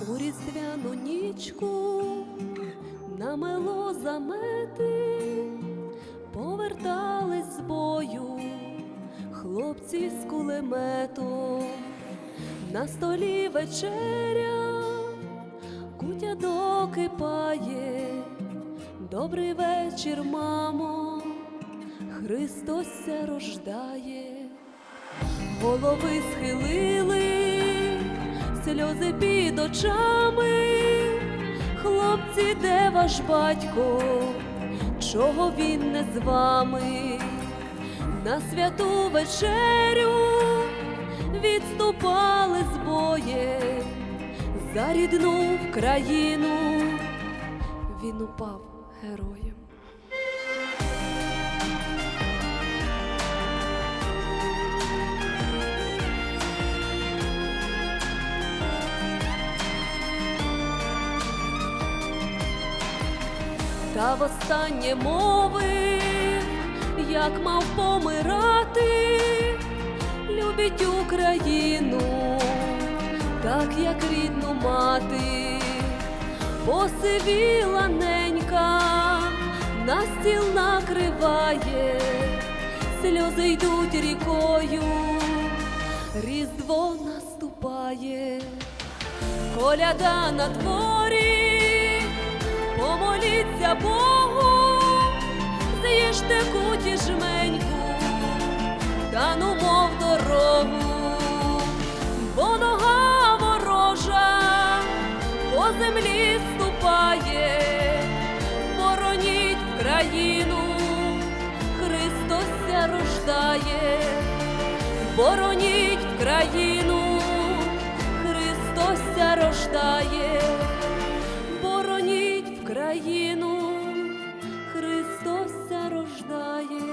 У різдвяну нічку намело замети, повертались з бою хлопці з кулеметом, на столі вечеря, кутя докипає, добрий вечір, мамо, Христос рождає. Голови схилили, сльози під очами. Хлопці, де ваш батько? Чого він не з вами? На святу вечерю відступали з боєм за рідну країну. Він упав героєм. Та востаннє мови, як мав помирати, любить Україну, так як рідну мати, посивіла ненька, на стіл накриває, сльози йдуть рікою, різдво наступає, коляда на дворі помоліться Богу, з'їжте куті жменьку, та ну мов дорогу, бо нога ворожа по землі ступає, бороніть країну, Христос ся рождає, бороніть країну, Христос ся рождає. рождает.